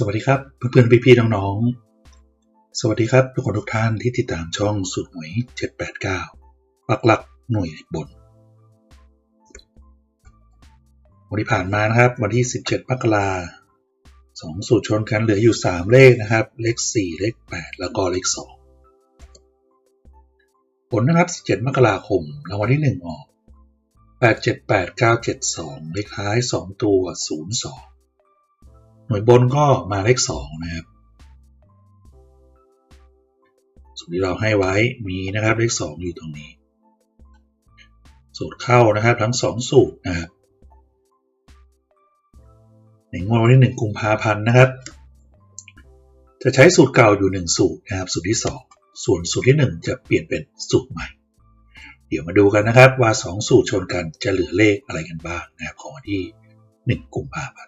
สวัสดีครับเพื่อนๆพี่ๆน้องๆ สวัสดีครับทุกคนทุกท่านที่ติดตามช่องสูตรหวย 789 ปักหลักหน่วยบน วันที่ผ่านมานะครับ วันที่ 17มกราสองสูตรชนกันเหลืออยู่ 3 เลขนะครับ เลข 4 เลข 8 แล้วก็เลข 2 ผลนะครับ 17 มกราคมรางวัลที่ 1 ออก 878972 เลขท้าย 2 ตัว 02 หน่วยบนก็มาเลข2นะครับสูตรที่เราให้ไว้มีนะครับเลข 2 อยู่ตรงนี้ สูตรเข้านะครับทั้ง 2 สูตรนะครับในงวดวันที่1กุมภาพันธ์นะครับ จะใช้สูตรเก่าอยู่ 1 สูตรนะครับ สูตรที่ 2 ส่วนสูตรที่ 1 จะเปลี่ยนเป็นสูตรใหม่ เดี๋ยวมาดูกันนะครับว่า 2 สูตรชนกันจะเหลือเลขอะไรกันบ้างนะครับของวันที่ 1 กุมภาพันธ์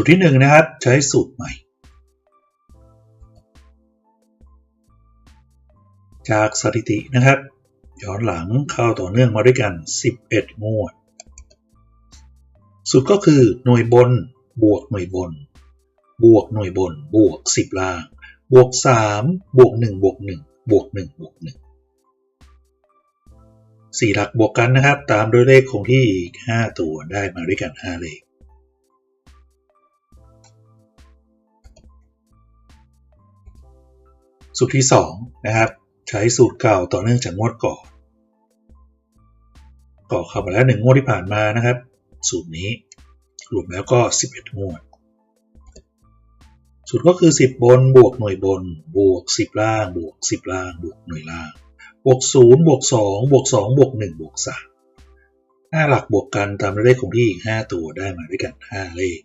สูตรที่หนึ่งนะครับ ใช้สูตรใหม่ จากสถิตินะครับ ย้อนหลังเข้าต่อเนื่องมาด้วยกัน 11 งวด สูตรก็คือหน่วยบนบวกหน่วยบน บวกหน่วยบน บวก 10 ล่าง บวก 3 บวก 1 บวก 1 บวก 1 บวก1 4หลักบวกกันนะครับ ตามด้วยเลขคงที่อีก 5 ตัวได้มาด้วยกัน 5 เลข สูตรที่2นะครับใช้สูตรเก่าต่อเนื่องจากงวดก่อนก่อเข้ามาแล้วหนึ่งวดที่ผ่านมานะครับ สูตรนี้รวมแล้วก็ 11 งวด สูตรก็คือ 10 บนบวกหน่วยบน บวก 10 ล่าง บวก 10 ล่าง บวกหน่วยล่าง บวก 0 บวก 2 บวก 2 บวก 1 บวก 3 5 หลักบวกกันตามด้วยเลขคงที่อีก 5 ตัวได้มาด้วยกัน 5 เลข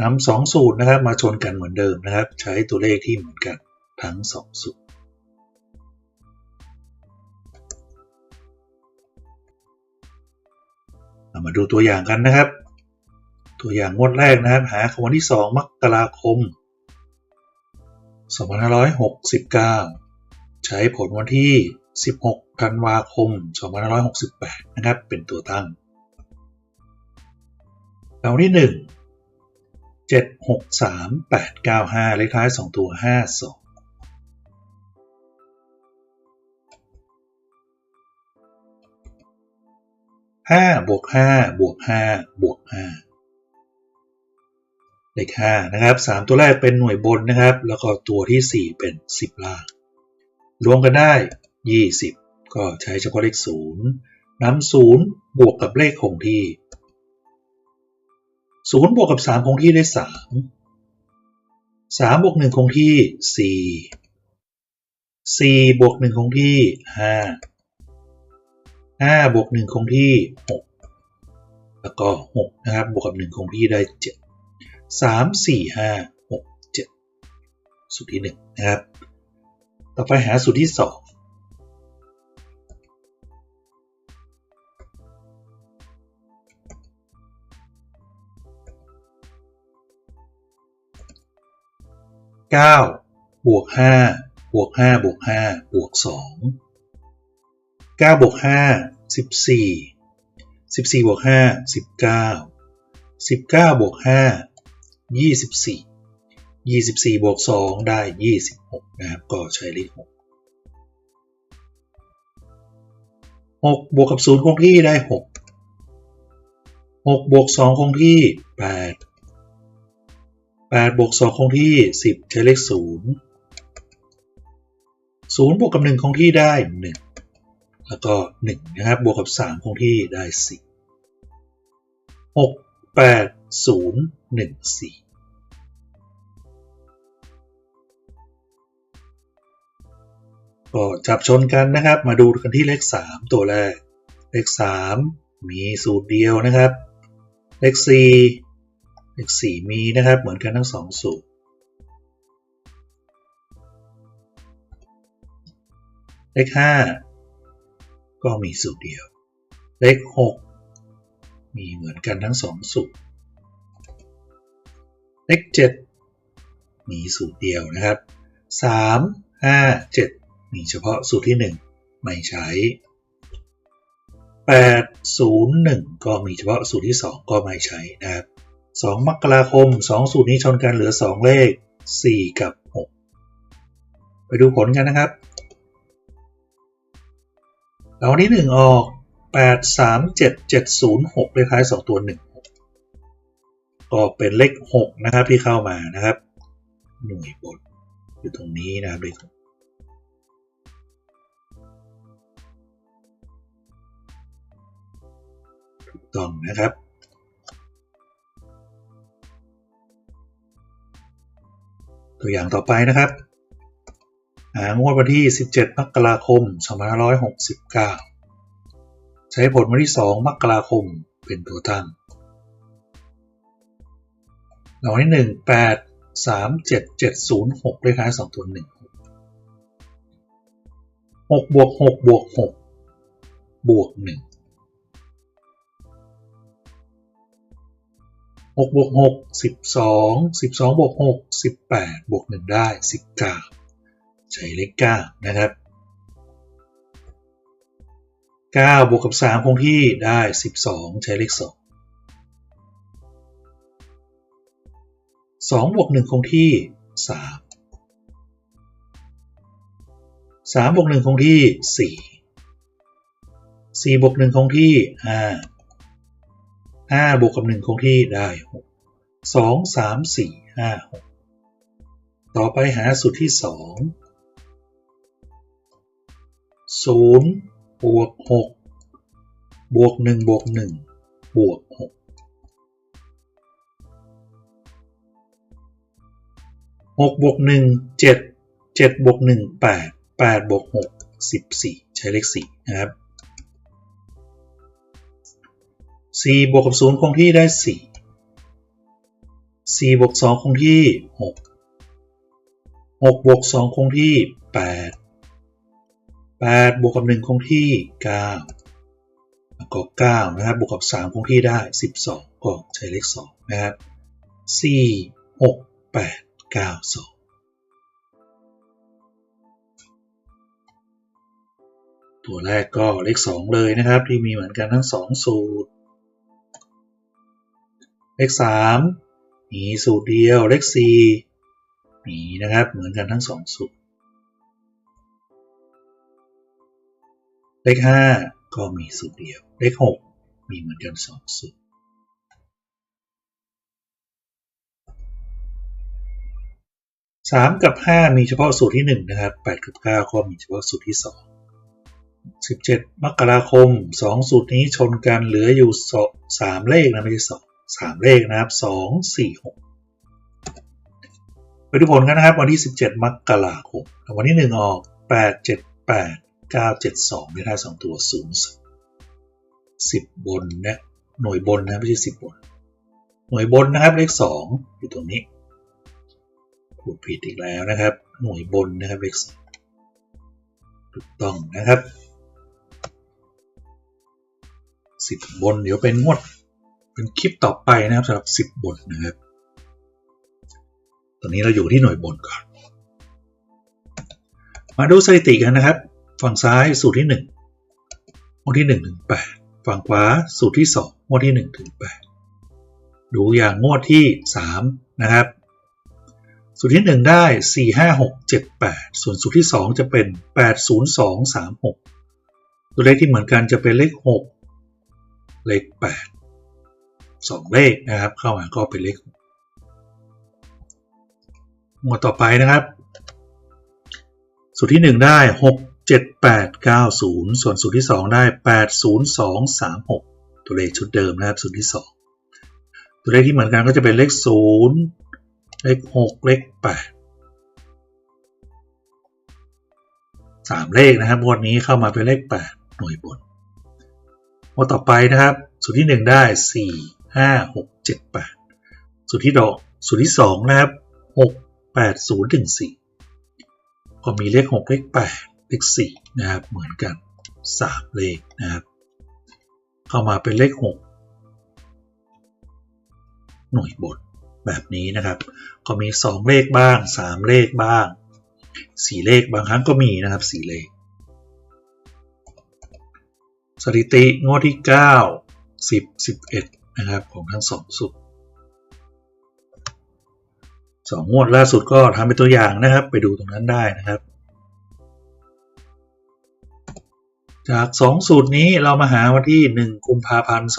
นำสองสูตรนะครับมาชนกันเหมือนเดิมนะครับ ใช้ตัวเลขที่เหมือนกัน ทั้ง2สูตรเรามาดูตัวอย่างกันนะครับ ตัวอย่างงวดแรกนะครับ หาของวันที่ 2 มกราคม 2569 ใช้ผลวันที่ 16 ธันวาคม 2568 นะครับ เป็นตัวตั้งรางวัลที่ 1 7 6 3 8 9 5 เลขท้าย 2 ตัว 5 2 ห้าบวกห้าบวกห้าบวกห้าเลขห้านะครับสามตัวแรกเป็นหน่วยบนนะครับ แล้วก็ตัวที่สี่เป็นสิบล่าง รวมกันได้ยี่สิบก็ใช้เฉพาะเลขศูนย์นำศูนย์บวกกับเลขคงที่ศูนย์บวกกับสามคงที่ได้สามสามบวกหนึ่งคงที่สี่สี่บวกหนึ่งคงที่ห้า 5บวก1คงที่ 6 แล้วก็ 6 นะครับ บวกกับ 1 คงที่ได้ 7 3 4 5 6 7 สูตรที่ 1 นะครับ ต่อไปหาสูตรที่ 2 9บวก5บวก5บวก5บวก2 9บวก5 14 14บวก5 19 19บวก5 24 24บวก2ได้ 26 นะครับ ก็ใช้เลข6 6บวกกับ0คงที่ได้ 6 6บวก2คงที่ 8 8บวก2คงที่ 10 ใช้เลข 0 0บวกกับ 1 คงที่ได้ 1 แล้วก็ 1 นะครับ บวกกับ 3 คงที่ได้ 4 6 8 0 1 4ก็จับชนกันนะครับ มาดูกันที่เลข 3 ตัวแรก เลข 3 มีสูตรเดียวนะครับ เลข 4 เลข 4 มีนะครับ เหมือนกันทั้ง 2 สูตร เลข 5 ก็มีสูตรเดียว เลข 6 มีเหมือนกันทั้ง 2 สูตร เลข 7 มีสูตรเดียวนะครับ 3 5 7 มีเฉพาะสูตรที่ 1 ไม่ใช้ 801 ก็มีเฉพาะสูตรที่ 2 ก็ไม่ใช้นะครับ 2 มกราคม 2 สูตรนี้ชนกันเหลือ 2 เลข 4 กับ 6 ไปดูผลกันนะครับ รางวัลที่1ออก8 3 7 7 0 6เลขท้าย2ตัว1 6ก็เป็นเลข6นะครับที่เข้ามานะครับ หน่วยบนอยู่ตรงนี้นะครับเลข6ต้องนะครับตัวอย่างต่อไปนะครับ งวดวันที่ 17 มกราคม 2569 ใช้ผลวันที่ 2 มกราคม เป็นตัวตั้งรางวัลที่1 8 3 7 7 0 6เลขท้าย2ตัว 1 6บวก6บวก6บวก1 6บวก6 12 12บวก6 18 บวก 1 ได้ 19 ใช้เลข9นะครับ9บวกกับ 3 คงที่ได้ 12 ใช้เลข 2 2บวก1คงที่ 3 3บวก1คงที่ 4 4บวก1คงที่ 5 5บวกกับ1คงที่ได้ 6 2 3 4 5 6 ต่อไปหาสูตรที่ 2 0บวก6บวก1บวก1บวก6 6บวก1 7 7บวก1 8 8บวก6 14 ใช้เลข 4 นะครับ4บวกกับ0คงที่ได้ 4 4บวก2คงที่ 6 6บวก2คงที่ 8 8บวกกับ1คงที่ 9 แล้วก็ 9 นะครับ บวกกับ 3 คงที่ได้ 12 ก็ใช้เลข 2 นะครับ 4 6 8 9 2ตัวแรกก็เลข 2 เลยนะครับ ที่มีเหมือนกันทั้ง 2 สูตร เลข 3 มีสูตรเดียวเลข 4 มีนะครับเหมือนกันทั้ง 2 สูตร เลข 5 ก็มีสูตรเดียว เลข 6 มีเหมือนกัน 2 สูตร 3 กับ 5 มีเฉพาะสูตรที่ 1 นะครับ 8 กับ 9 ก็มีเฉพาะสูตรที่ 2 17 มกราคม 2 สูตรนี้ชนกันเหลืออยู่ 3 เลขนะไม่ใช่2สามเลขนะครับสองสี่หกไปดูผลกันนะครับ วันที่ 17 มกราคมวันที่ 1 ออก 8 7 8 9 7 2เลขท้าย2ตัว0 10 บนนะหน่วยบนนะไม่ใช่10 บน หน่วยบนนะครับเลข 2 อยู่ตรงนี้พูดผิดอีกแล้วนะครับ หน่วยบนนะครับเลข2ถูกต้องนะครับ 10 บนเดี๋ยวเป็นงวดเป็นคลิปต่อไปนะครับสำหรับ 10บทนะครับตอนนี้เราอยู่ที่หน่วยบนก่อน มาดูสถิติกันนะครับ ฝั่งซ้ายสูตรที่งวดที่1ถึง8ฝั่งขวาสูตรที่ 2 งวดที่1ถึง8ดูอย่างงวดที่ 3 นะครับ สูตรที่ 1 ได้ 4 5 6 7 8 ส่วนสูตรที่ 2 จะเป็น 8 0 2 3 6 ตัวเลขที่เหมือนกันจะเป็นเลข 6 เลข 8 2 เลขนะครับ เข้ามาก็เป็นเลขหมวดต่อไปนะครับ สูตรที่ 1 ได้ 6 7 8 9 0 ส่วนสูตรที่ 2 ได้ 8 0 2 3 6 ตัวเลขชุดเดิมนะครับสูตรที่ 2 ตัวเลขที่เหมือนกันก็จะเป็นเลข 0 เลข 6 เลข 8 3 เลขนะครับงวดนี้เข้ามาเป็นเลข 8 หน่วยบนงวดต่อไปนะครับ สูตรที่ 1 ได้ 4 5 6 7 8 สูตรที่ดอกสูตรที่ 2 นะครับ 6 8 0 1 4ก็มีเลข 6 เลข 8 เลข4นะครับเหมือนกัน 3 เลขนะครับ เข้ามาเป็นเลข 6 หน่วยบนแบบนี้นะครับ ก็มี 2 เลขบ้าง 3 เลขบ้าง 4 เลขบางครั้งก็มีนะครับ 4 เลข สถิติงวดที่ 9 10 11 นะครับของทั้ง2สุดสองงวดล่าสุดก็ทำเป็นตัวอย่างนะครับ ไปดูตรงนั้นได้นะครับ จาก 2 สูตรนี้เรามาหาวันที่ 1 กุมภาพันธ์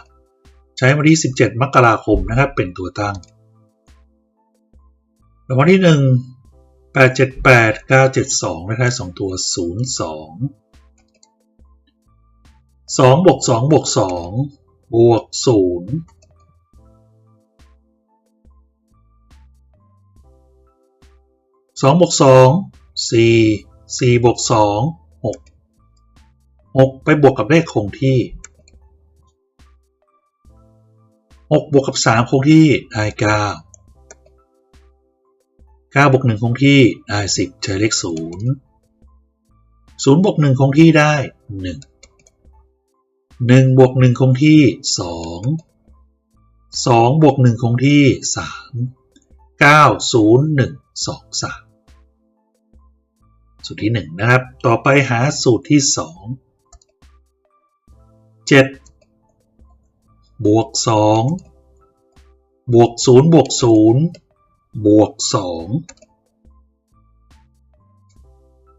2569 ใช้วันที่ 17 มกราคมนะครับเป็นตัวตั้งรางวัลที่ 1 878 972เลขท้าย2ตัว 02 2บวก2บวก2บวก0สองบวกสองสี่สี่บวกส องหกหกไปบวกกับเลขคงที่หกบวกกับสามคงที่ได้เก้าเก้าบวกหนึ่งคงที่ได้สิบใช้เลขศูนย์ศูนย์บวกหนึ่งคงที่ได้หนึ่งหนึ่งบวกหนึ่งคงที่สองสองบวกหนึ่งคงที่สามเก้าศูนย์หนึ่ง สูตรที่ 1 นะครับ ต่อไปหาสูตรที่ 2 7 บวก 2 บวก 0 บวก 0 บวก 2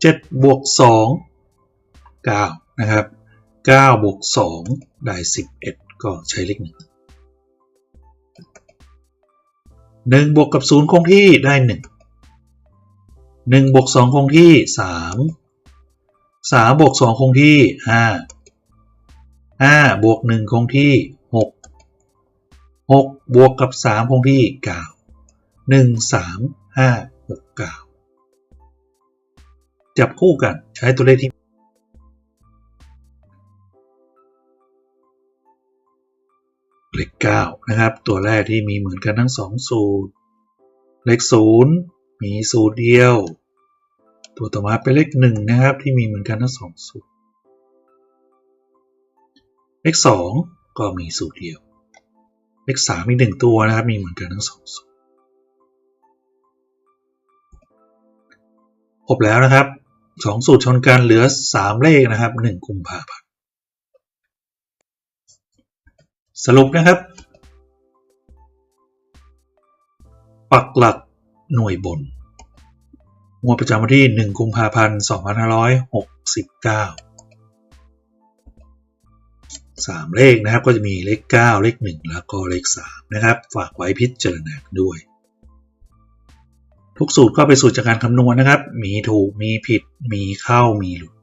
7 บวก 2 9 นะครับ 9 บวก 2 ได้ 11 ก็ใช้เลข1 1บวกกับ 0 คงที่ได้ 1 หนึ่งบวกสองคงที่สามสามบวกสองคงที่ห้าห้าบวกหนึ่งคงที่หกหกบวกกับสามคงที่เก้าหนึ่งสามห้าหกเก้าจับคู่กันใช้ตัวเลขที่เลขเก้านะครับ ตัวแรกที่มีเหมือนกันทั้งสองสูตร เลขศูนย์ มีสูตรเดียว ตัวต่อมาเป็นเลขหนึ่งนะครับ ที่มีเหมือนกันทั้งสองสูตร เลขสองก็มีสูตรเดียว เลขสามมีหนึ่งตัวนะครับ มีเหมือนกันทั้งสองสูตรครบแล้วนะครับสองสูตรชนกันเหลือสามเลขนะครับหนึ่งกุมภาพันธ์สรุปนะครับ ปักหลัก หน่วยบนงวดประจำวันที่ 1 กุมภาพันธ์ 2569 3 เลขนะครับ ก็จะมีเลข 9 เลข 1 แล้วก็เลข 3 นะครับ ฝากไว้พิจารณาด้วย ทุกสูตรก็เป็นสูตรจากการคำนวณนะครับ มีถูกมีผิดมีเข้ามีหลุด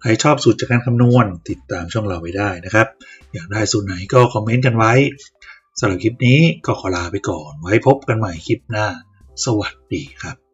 ใครชอบสูตรจากการคำนวณติดตามช่องเราไว้ได้นะครับ อยากได้สูตรไหนก็คอมเมนต์กันไว้สำหรับคลิปนี้ก็ขอลาไปก่อน ไว้พบกันใหม่คลิปหน้า สวัสดีครับ